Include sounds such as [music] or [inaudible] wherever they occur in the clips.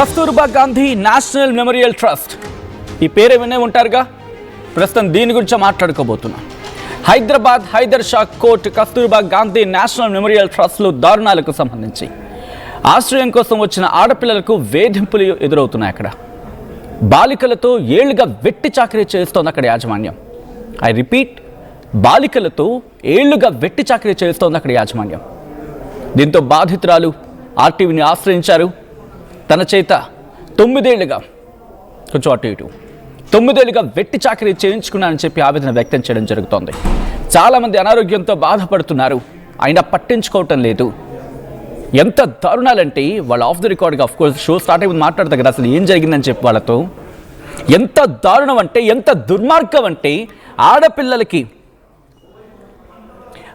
Kasturba Gandhi national memorial trust. ఈ పేరు వినే ఉంటారుగా? ప్రస్తుతం దీని గురించి మాట్లాడుకోబోతున్నాం. Hyderabad Hyder Shah court Kasturba Gandhi national memorial ట్రస్ట్లు దారుణాలకు సంబంధించి. ఆశ్రయం కోసం వచ్చిన ఆడపిల్లలకు వేధింపులు ఎదురవుతున్నాయి అక్కడ. బాలికలతో ఏళ్ళుగా వెట్టి చాకరీ చేస్తోంది అక్కడ యాజమాన్యం. ఐ రిపీట్ బాలికలతో ఏళ్ళుగా వెట్టి చాకరీ చేస్తోంది అక్కడ యాజమాన్యం. దీంతో బాధితురాలు ఆర్టీవీని ఆశ్రయించారు. తన చేత తొమ్మిదేళ్ళుగా కొంచెం అటు ఇటు. తొమ్మిదేళ్ళుగా వెట్టి చాకరీ చేయించుకున్నానని చెప్పి ఆవేదన వ్యక్తం చేయడం జరుగుతోంది. చాలామంది అనారోగ్యంతో బాధపడుతున్నారు. అయినా పట్టించుకోవటం లేదు. ఎంత దారుణాలంటే వాళ్ళు ఆఫ్ ది రికార్డ్గా ఆఫ్ కోర్స్ షో స్టార్ట్ అయ్యింది మాట్లాడతారు కదా అసలు ఏం జరిగిందని చెప్పి వాళ్ళతో. ఎంత దారుణం అంటే ఎంత దుర్మార్గం అంటే ఆడపిల్లలకి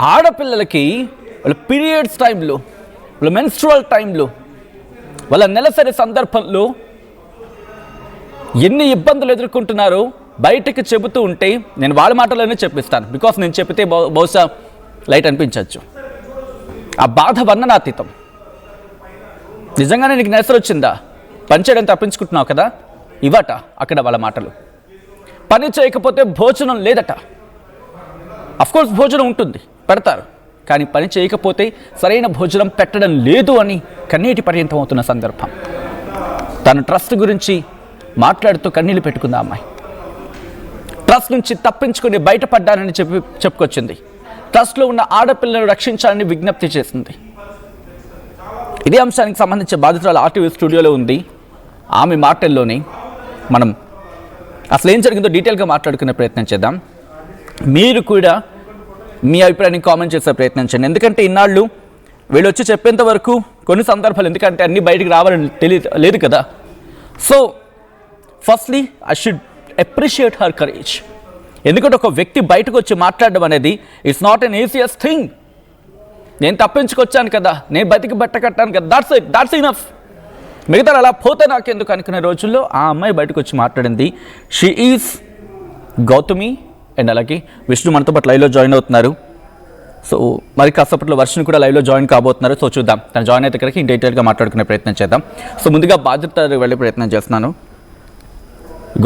ఆడపిల్లలకి వాళ్ళ పీరియడ్స్ టైంలో వాళ్ళ మెన్స్ట్రువల్ టైంలో వాళ్ళ నెలసరి సందర్భంలో ఎన్ని ఇబ్బందులు ఎదుర్కొంటున్నారో బయటకు చెబుతూ ఉంటే నేను వాళ్ళ మాటలోనే చెప్పిస్తాను. బికాస్ నేను చెప్తే బహుశా లైట్ అనిపించవచ్చు ఆ బాధ వర్ణనాతీతం. నిజంగానే నీకు నెలసరి వచ్చిందా? పని చేయడం తప్పించుకుంటున్నావు కదా? ఇవట అక్కడ వాళ్ళ మాటలు. పని చేయకపోతే భోజనం లేదట. అఫ్కోర్స్ భోజనం ఉంటుంది. పెడతారు. కానీ పని చేయకపోతే సరైన భోజనం పెట్టడం లేదు అని కన్నీటి పర్యంతం అవుతున్న సందర్భం. తన ట్రస్ట్ గురించి మాట్లాడుతూ కన్నీళ్ళు పెట్టుకుంది అమ్మాయి. ట్రస్ట్ నుంచి తప్పించుకుని బయటపడ్డానని చెప్పి చెప్పుకొచ్చింది. ట్రస్ట్లో ఉన్న ఆడపిల్లను రక్షించాలని విజ్ఞప్తి చేసింది. ఇదే అంశానికి సంబంధించిన బాధితురాలు ఆర్టీవీ స్టూడియోలో ఉంది. ఆమె మాటల్లోనే మనం అసలు ఏం జరిగిందో డీటెయిల్గా మాట్లాడుకునే ప్రయత్నం చేద్దాం. మీరు కూడా మీ అభిప్రాయాన్ని కామెంట్ చేసే ప్రయత్నించండి ఎందుకంటే ఇన్నాళ్ళు వీళ్ళు వచ్చి చెప్పేంత వరకు కొన్ని సందర్భాలు ఎందుకంటే అన్ని బయటికి రావాలని తెలియ లేదు కదా. So firstly I should appreciate her courage ఎందుకంటే ఒక వ్యక్తి బయటకు వచ్చి మాట్లాడడం అనేది it's not an easiest thing నేను తప్పించుకొచ్చాను కదా నేను బతికి బట్ట కట్టాను కదా దాట్స్ ఇట్ దాట్స్ ఇనఫ్ మిగతా అలా పోతే నాకెందుకు అనుకునే రోజుల్లో ఆ అమ్మాయి బయటకు వచ్చి మాట్లాడింది. షీ ఈజ్ గౌతమి అండ్ అలాగే విష్ణు మనతో పాటు లైవ్లో జాయిన్ అవుతున్నారు. సో మరి కాసేపట్లో వర్షం కూడా లైవ్లో జాయిన్ కాబోతున్నారు. సో చూద్దాం. తను జాయిన్ అయితే కనుక డీటెయిల్గా మాట్లాడుకునే ప్రయత్నం చేద్దాం. సో ముందుగా బాధ్యత వెళ్ళే ప్రయత్నం చేస్తున్నాను.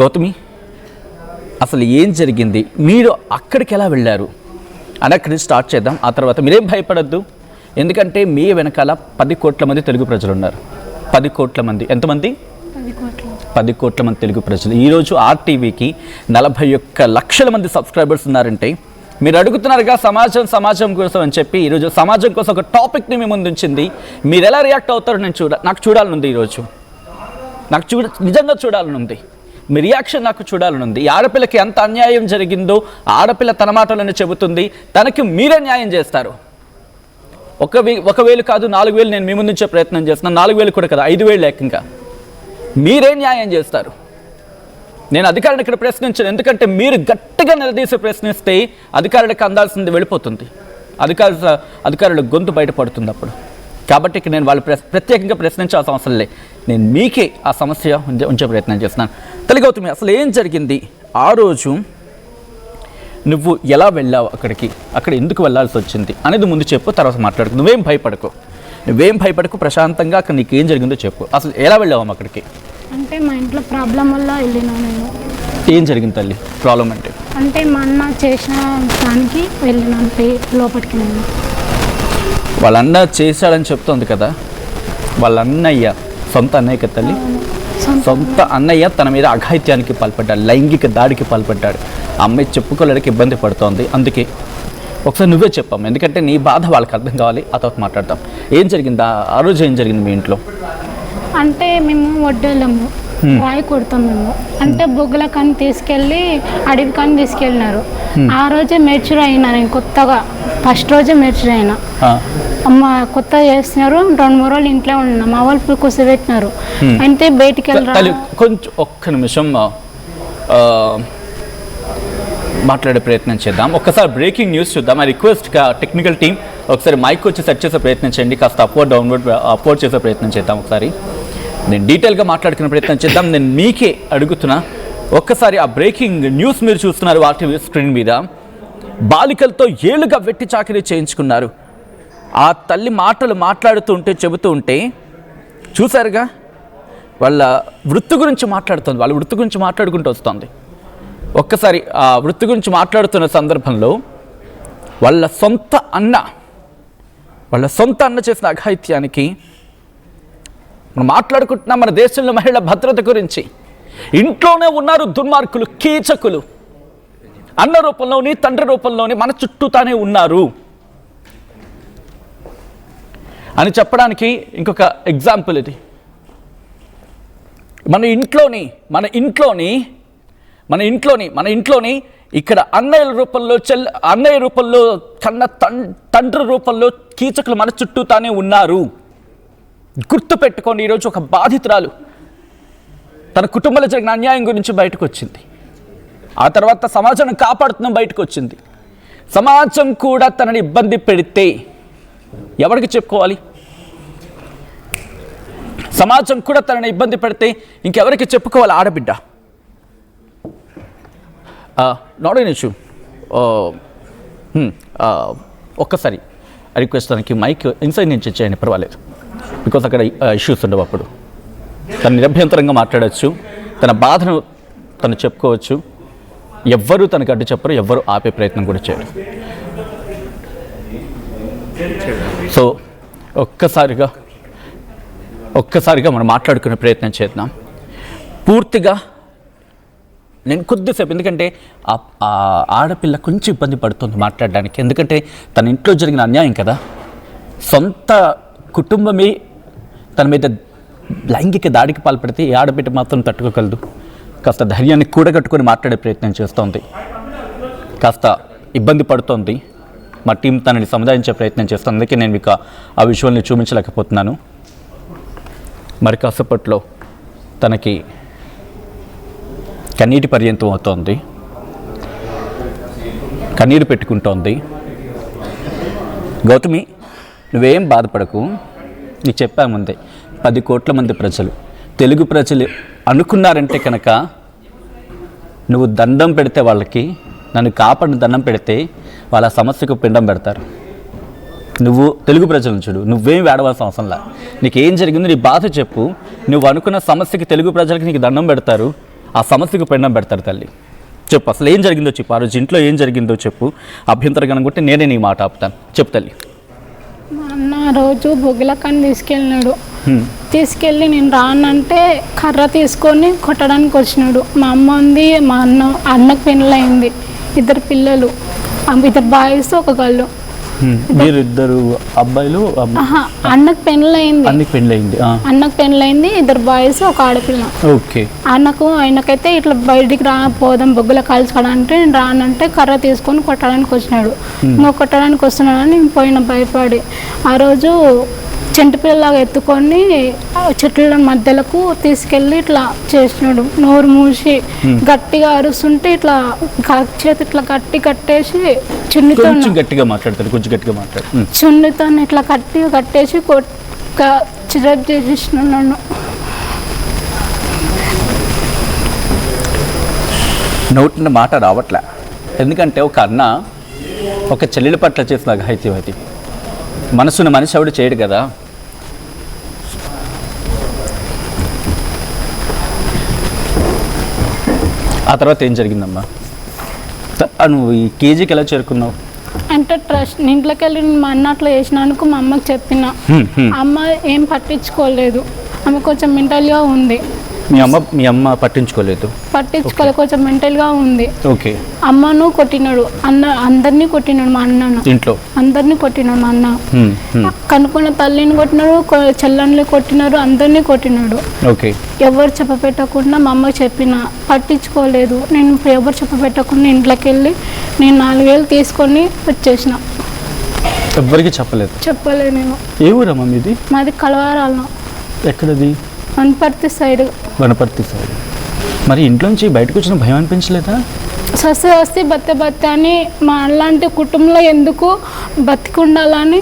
గౌతమి అసలు ఏం జరిగింది? మీరు అక్కడికి ఎలా వెళ్ళారు? అని అక్కడి నుంచి స్టార్ట్ చేద్దాం. ఆ తర్వాత మీరేం భయపడద్దు. ఎందుకంటే మీ వెనకాల పది కోట్ల మంది తెలుగు ప్రజలు ఉన్నారు. పది కోట్ల మంది. ఎంతమంది? పది కోట్ల మంది తెలుగు ప్రజలు. ఈరోజు ఆర్టీవీకి నలభై ఒక్క లక్షల మంది సబ్స్క్రైబర్స్ ఉన్నారంటే మీరు అడుగుతున్నారుగా సమాజం సమాజం కోసం అని చెప్పి ఈరోజు సమాజం కోసం ఒక టాపిక్ని మీ ముందు ఉంచింది. మీరు ఎలా రియాక్ట్ అవుతారో నేను చూడ నాకు చూడాలనుంది ఈరోజు నాకు చూడ నిజంగా చూడాలనుంది. మీ రియాక్షన్ నాకు చూడాలనుంది. ఈ ఆడపిల్లకి ఎంత అన్యాయం జరిగిందో ఆడపిల్ల తన మాటలను చెబుతుంది. తనకి మీరే న్యాయం చేస్తారు. ఒక వే ఒక వేలు కాదు నాలుగు వేలు నేను మీ ముందుంచే ప్రయత్నం చేస్తున్నాను నాలుగు వేలు కూడా కదా ఐదు వేలు లేక ఇంకా. మీరే న్యాయం చేస్తారు. నేను అధికారులను ఇక్కడ ప్రశ్నించాను ఎందుకంటే మీరు గట్టిగా నిలదీసి ప్రశ్నిస్తే అధికారులకు అందాల్సింది వెళ్ళిపోతుంది. అధికారు అధికారుల గొంతు బయటపడుతుంది అప్పుడు. కాబట్టి ఇక్కడ నేను వాళ్ళు ప్రత్యేకంగా ప్రశ్నించాల్సిన అవసరం లే నేను మీకే ఆ సమస్య ఉంచే ఉంచే ప్రయత్నం చేస్తున్నాను. తెలియగవుతుంది అసలు ఏం జరిగింది? ఆ రోజు నువ్వు ఎలా వెళ్ళావు అక్కడికి? అక్కడ ఎందుకు వెళ్ళాల్సి వచ్చింది? అనేది ముందు చెప్పు తర్వాత మాట్లాడుకు నువ్వేం భయపడకు. నువ్వేం భయపడకు ప్రశాంతంగా అక్కడ నీకు ఏం జరిగిందో చెప్పు. అసలు ఎలా వెళ్ళావు అక్కడికి? అంటే మా ఇంట్లో ప్రాబ్లం వల్ల వెళ్ళినా నేను. ఏం జరిగింది తల్లి? ప్రాబ్లం అంటే? అంటే మా అన్న చేసిన దానికి వెళ్ళినాను పే- లోపలికి నేను. వాళ్ళ అన్న చేశాడని చెప్తోంది కదా? వాళ్ళ అన్నయ్య సొంత అన్నయ్య కదా తల్లి? సొంత అన్నయ్య తన మీద అఘాయిత్యానికి పాల్పడ్డాడు లైంగిక దాడికి పాల్పడ్డాడు. అమ్మాయి చెప్పుకోలేడానికి ఇబ్బంది పడుతోంది. అందుకే ఒకసారి నువ్వే చెప్పాము ఎందుకంటే నీ బాధ వాళ్ళకి అర్థం కావాలి. ఆ తర్వాత మాట్లాడతాం. ఏం జరిగింది? ఆ రోజు ఏం జరిగింది మీ ఇంట్లో? అంటే మేము వడ్డేళ్ళము. రాయి కొడతాం మేము. అంటే బొగ్గుల కానీ తీసుకెళ్ళి అడవి కానీ తీసుకెళ్ళినారు. ఆ రోజే మెచ్యూర్ అయినా నేను కొత్తగా. ఫస్ట్ రోజే మెచ్యూర్ అయినా. అమ్మ కొత్త చేస్తున్నారు. రెండు మూడు రోజులు ఇంట్లో ఉన్నాం. మా వాళ్ళు కూర్చోబెట్టినారు అయితే బయటికి తల్లి వెళ్ళరా కొంచెం ఒక్క నిమిషం మాట్లాడే ప్రయత్నం చేద్దాం. ఒక్కసారి బ్రేకింగ్ న్యూస్ చూద్దాం. ఆ రిక్వెస్ట్ టెక్నికల్ టీం ఒకసారి మైక్ వచ్చి సెట్ చేసే ప్రయత్నం చేయండి. కాస్త అప్లోడ్ డౌన్లోడ్ అప్లోడ్ చేసే ప్రయత్నం చేద్దాం ఒకసారి. నేను డీటెయిల్గా మాట్లాడుకునే ప్రయత్నం చేద్దాం. నేను మీకే అడుగుతున్నా. ఒక్కసారి ఆ బ్రేకింగ్ న్యూస్ మీరు చూస్తున్నారు వాటి స్క్రీన్ మీద. బాలికలతో ఏలుగా వెట్టి చాకరీ చేయించుకున్నారు. ఆ తల్లి మాటలు మాట్లాడుతూ ఉంటే చెబుతూ ఉంటే చూసారుగా వాళ్ళ వృత్తి గురించి మాట్లాడుతుంది. వాళ్ళ వృత్తి గురించి మాట్లాడుకుంటూ వస్తుంది. ఒక్కసారి ఆ వృత్తి గురించి మాట్లాడుతున్న సందర్భంలో వాళ్ళ సొంత అన్న వాళ్ళ సొంత అన్న చేసిన అఘాయిత్యానికి మనం మాట్లాడుకుంటున్నాం మన దేశంలో మహిళల భద్రత గురించి. ఇంట్లోనే ఉన్నారు దుర్మార్గులు కీచకులు. అన్న రూపంలోని తండ్రి రూపంలోని మన చుట్టూతానే ఉన్నారు. అని చెప్పడానికి ఇంకొక ఎగ్జాంపుల్ ఇది. మన ఇంట్లోని మన ఇంట్లోని మన ఇంట్లోని మన ఇంట్లోని ఇక్కడ అన్నయ్యల రూపంలో చెల్ అన్నయ్య రూపంలో కన్న తండ్రి రూపంలో కీచకులు మన చుట్టూతానే ఉన్నారు. గుర్తు పెట్టుకోండి ఈరోజు ఒక బాధితురాలు తన కుటుంబంలో జరిగిన అన్యాయం గురించి బయటకు వచ్చింది ఆ తర్వాత సమాజాన్ని కాపాడుతున్న బయటకు వచ్చింది సమాజం కూడా తనని ఇబ్బంది పెడితే ఎవరికి చెప్పుకోవాలి? సమాజం కూడా తనని ఇబ్బంది పెడితే ఇంకెవరికి చెప్పుకోవాలి ఆడబిడ్డ? నాట్ నిషు ఒక్కసారి. రిక్వెస్ట్ తనకి మైక్ ఇన్సైడ్ నుంచి చేయండి పర్వాలేదు. బికాస్ అక్కడ ఇష్యూస్ ఉండవు అప్పుడు. తను నిరభ్యంతరంగా మాట్లాడచ్చు. తన బాధను తను చెప్పుకోవచ్చు. ఎవ్వరూ తనకు అడ్డు చెప్పరు ఎవ్వరు ఆపే ప్రయత్నం కూడా చేయరు. సో ఒక్కసారిగా ఒక్కసారిగా మనం మాట్లాడుకునే ప్రయత్నం చేద్దాం. పూర్తిగా నేను కొద్దిసేపు ఎందుకంటే ఆ ఆడపిల్ల కొంచెం ఇబ్బంది పడుతుంది మాట్లాడడానికి. ఎందుకంటే తన ఇంట్లో జరిగిన అన్యాయం కదా. సొంత కుటుంబమే తన మీద లైంగిక దాడికి పాల్పడితే ఈ ఆడబిడ్డ మాత్రం తట్టుకోగలదు. కాస్త ధైర్యాన్ని కూడగట్టుకొని మాట్లాడే ప్రయత్నం చేస్తోంది. కాస్త ఇబ్బంది పడుతోంది. మా టీం తనని సముదాయించే ప్రయత్నం చేస్తుంది. అందుకే నేను మీకు ఆ- ఆ విజువల్ని చూపించలేకపోతున్నాను. మరి కాసేపట్లో తనకి కన్నీటి పర్యంతం అవుతోంది. కన్నీరు పెట్టుకుంటోంది. గౌతమి నువ్వేం బాధపడకు. నీకు చెప్పా ముందే. పది కోట్ల మంది ప్రజలు. తెలుగు ప్రజలు అనుకున్నారంటే కనుక నువ్వు దండం పెడితే వాళ్ళకి నన్ను కాపాడిన దండం పెడితే వాళ్ళ సమస్యకు పిండం పెడతారు. నువ్వు తెలుగు ప్రజలను చూడు నువ్వేం వేడవలసిన అవసరం లే. నీకు ఏం జరిగిందో నీ బాధ చెప్పు. నువ్వు అనుకున్న సమస్యకి తెలుగు ప్రజలకి నీకు దండం పెడతారు. ఆ సమస్యకు పిండం పెడతారు తల్లి. చెప్పు అసలు ఏం జరిగిందో చెప్పు. ఆ రోజు ఇంట్లో ఏం జరిగిందో చెప్పు. అభ్యంతరం కొట్టి నేనే నీ మాట ఆపుతాను. చెప్పు తల్లి. అన్న రోజు బొగ్గులకని తీసుకెళ్ళినాడు. తీసుకెళ్ళి నేను రానంటే కర్ర తీసుకొని కొట్టడానికి వచ్చినాడు మా అమ్మ ఉంది మా అన్న అన్నకు పెళ్ళయింది ఇద్దరు పిల్లలు ఇద్దరు బాయ్స్ ఒక గల్లు హ్మ్. మీరు ఇద్దరు అబ్బాయిలు అన్నకు పెళ్ళయింది. అన్ని పెళ్ళయింది. అన్నకు పెళ్ళయింది ఇద్దరు బాయ్స్ ఒక ఆడపిల్ల. ఓకే. అన్నకు ఆయనకైతే ఇట్లా బయటికి రా పోదాం బొగ్గుల కాల్చుకోవడానికి నేను రానంటే కర్ర తీసుకొని కొట్టడానికి వచ్చినాడు. ఇంకో కొట్టడానికి వస్తున్నాడని నేను పోయిన భయపడి. ఆ రోజు చెంటు పిల్లలాగా ఎత్తుకొని చెట్ల మధ్యలకు తీసుకెళ్ళి ఇట్లా చేసినాడు. నోరు మూసి గట్టిగా అరుస్తుంటే ఇట్లా చేతి ఇట్లా గట్టి కట్టేసి చున్నితో కొంచెం గట్టిగా మాట్లాడతారు కొంచెం గట్టిగా మాట్లాడు. చున్నితో ఇట్లా గట్టిగా కట్టేసి కొట్ట చిరప్ చేసేసిన నన్ను. నోటిన మాట రావట్లే. ఎందుకంటే ఒక అన్న ఒక చెల్లెల పట్ల చేసిన అఘాయిత్యం అది. మనసును మనిషి ఎవడు చేయడు కదా. ఆ తర్వాత ఏం జరిగిందమ్మా? నువ్వు ఈ కేజీకి ఎలా చేరుకున్నావు? అంటే ట్రస్ట్ ఇంట్లోకి వెళ్ళి మా అన్న అట్లా చేసినందుకు మా అమ్మకి చెప్పిన. అమ్మ ఏం పట్టించుకోలేదు. ఆమె కొంచెం మెంటల్గా ఉంది. మీ అమ్మ మీ అమ్మ పట్టించుకోలేదు. పట్టించుకోలే కొంచెం మెంటల్గా ఉంది. ఓకే. అమ్మను కొట్టినాడు అన్న అందరినీ కొట్టినాడు మా అన్నను. ఇంట్లో? అందరినీ కొట్టినాడు మా అన్న. కనుక్కున్న తల్లిని కొట్టినాడు చెల్లెల్ని కొట్టినారు అందరినీ కొట్టినాడు. ఓకే. ఎవరు చెప్పపెట్టకుండా మా అమ్మకి చెప్పిన పట్టించుకోలేదు. నేను ఎవరు చెప్పపెట్టకుండా ఇంట్లోకి వెళ్ళి నేను నాలుగు వేలు తీసుకొని వచ్చేసిన. ఎవ్వరికి చెప్పలేదు. చెప్పలే నేను ఏ ఊరమ్మా మీది? మాది కలవారాలను ఎక్కడది? వనపర్తి సైడ్. వనపర్తి సైడ్. మరి ఇంట్లోంచి బయటకు వచ్చిన భయం అనిపించలేదా? సస్తే వస్తే బత్తే బత్తే అని మా అలాంటి కుటుంబంలో ఎందుకు బతికి ఉండాలని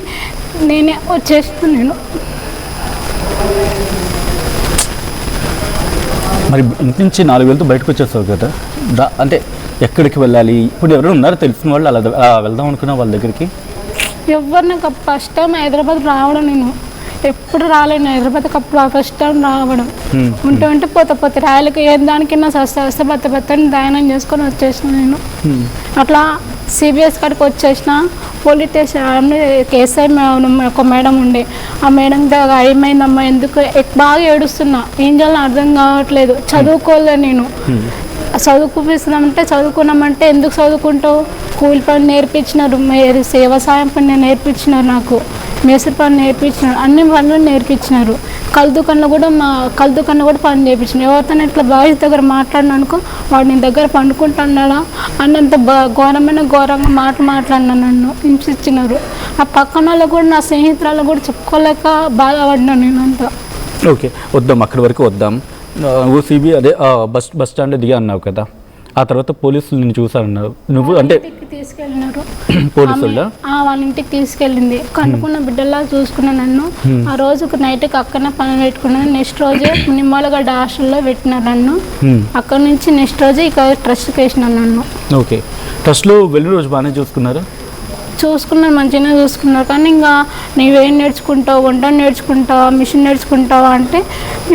నేనే వచ్చేస్తాను నేను. మరి ఇంటి నుంచి నాలుగు వేలతో బయటకు వచ్చేస్తావు కదా? దా అంటే ఎక్కడికి వెళ్ళాలి? ఇప్పుడు ఎవరైనా ఉన్నారో? తెలిసిన వాళ్ళు అలా అలా వెళ్దాం అనుకున్నా వాళ్ళ దగ్గరికి? ఎవరు నాకు ఫస్ట్ టైం హైదరాబాద్ రావడం నేను. ఎప్పుడు రాలేను. హైదరాబాద్కి అప్పుడు ఫస్ట్ టైం రావడం. ఉంటే ఉంటే పోతే పోతే. రాయలకి ఏ దానికైనా సస్తే వస్తే బత్త బత్తని దయనం చేసుకొని వచ్చేసిన నేను. అట్లా సిబిఎస్ కాడికి వచ్చేసిన. పోలీస్ స్టేషన్ కేఎస్ఐ ఒక మేడం ఉండే. ఆ మేడం దగ్గర ఏమైందమ్మా? ఎందుకు? బాగా ఏడుస్తున్నా. ఏం చేయాలో అర్థం కావట్లేదు. చదువుకోలే నేను. చదువుకుపిస్తున్నామంటే చదువుకున్నామంటే ఎందుకు చదువుకుంటావు? కూలి పని నేర్పించినారు. మీరు వ్యవసాయం పని నేర్పించినారు నాకు. మేస్త్రి పని నేర్పించినారు. అన్ని పనులు నేర్పించినారు. కల్ దుకాణంలో కూడా మా కల్ దుకాణంలో కూడా పని చేయించినారు ఎవరితో ఇట్లా బాయ్స్ దగ్గర మాట్లాడినానుకో వాడు నీ దగ్గర పండుకుంటున్నాడా అన్నంత ఘోరమైన ఘోరంగా మాట మాట్లాడినా నన్ను. హింసించినారు. ఆ పక్కన వాళ్ళు కూడా నా స్నేహితురాలు కూడా చెప్పుకోలేక బాధపడినా నేను అంతా ఓకే వద్దాం. అక్కడి వరకు వద్దాం. ఓసీబీ అదే బస్ బస్ స్టాండ్ దిగా అన్నావు కదా. ఆ తర్వాత పోలీసులు నిన్ను చూసారన్నారు నువ్వు అంటే తీసుకెళ్ళినారు. [clears throat] పోలీసుల ఆమె- ఆ, వాళ్ళ ఇంటికి తీసుకెళ్ళింది. కనుక్కున్న బిడ్డలా చూసుకున్న నన్ను ఆ రోజుకు నైట్కి అక్కడనే పని పెట్టుకున్నాను నెక్స్ట్ రోజే నిమ్మలగడ్డ హాస్టల్లో పెట్టినారు నన్ను. అక్కడ నుంచి నెక్స్ట్ రోజే ఇక ట్రస్ట్కి వేసినాను నన్ను. ఓకే. ట్రస్ట్లో వెళ్ళిన రోజు బాగానే చూసుకున్నారు? చూసుకున్నారు మంచిగానే చూసుకున్నారు. కానీ ఇంకా నీవేం నేర్చుకుంటావు వంట నేర్చుకుంటావా మిషన్ నేర్చుకుంటావా అంటే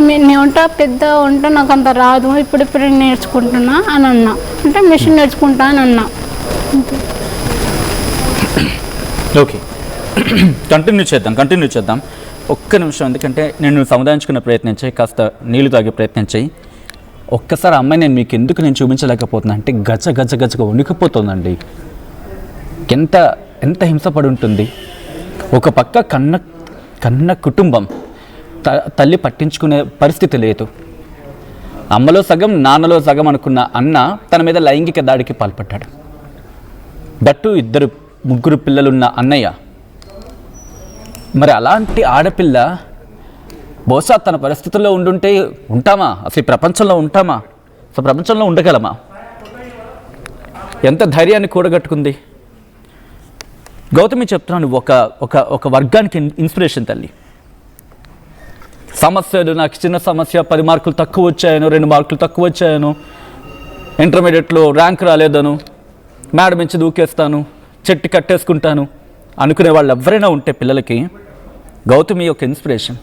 నేను వంట పెద్ద వంట నాకు అంత రాదు ఇప్పుడిప్పుడు నేర్చుకుంటున్నా అని అన్నా. అంటే మిషన్ నేర్చుకుంటా అని అన్నా. ఓకే. కంటిన్యూ చేద్దాం కంటిన్యూ చేద్దాం. ఒక్క నిమిషం ఎందుకంటే నేను సముదాయించుకునే ప్రయత్నం చేయి కాస్త నీళ్ళు తాగే ప్రయత్నం చేయి. ఒక్కసారి అమ్మాయి నేను మీకు ఎందుకు నేను చూపించలేకపోతున్నా అంటే గజ గజ గజగా వణికిపోతుందండి. ఎంత ఎంత హింసపడి ఉంటుంది. ఒక పక్క కన్న కన్న కుటుంబం త తల్లి పట్టించుకునే పరిస్థితి లేదు. అమ్మలో సగం నాన్నలో సగం అనుకున్న అన్న తన మీద లైంగిక దాడికి పాల్పడ్డాడు. దట్టు ఇద్దరు ముగ్గురు పిల్లలున్న అన్నయ్య. మరి అలాంటి ఆడపిల్ల బహుశా తన పరిస్థితుల్లో ఉండుంటే ఉంటామా? అసలు ప్రపంచంలో ఉంటామా? అసలు ప్రపంచంలో ఉండగలమా? ఎంత ధైర్యాన్ని కూడగట్టుకుంది? గౌతమి చెప్తున్నాను ఒక ఒక ఒక వర్గానికి ఇన్స్పిరేషన్ తల్లి. సమస్యలు నాకు చిన్న సమస్య పది మార్కులు తక్కువ వచ్చాయను రెండు మార్కులు తక్కువ వచ్చాయను ఇంటర్మీడియట్లో ర్యాంక్ రాలేదను మేడం నుంచి దూకేస్తాను చెట్టు కట్టేసుకుంటాను అనుకునే వాళ్ళు ఎవరైనా ఉంటే పిల్లలకి గౌతమి యొక్క ఇన్స్పిరేషన్.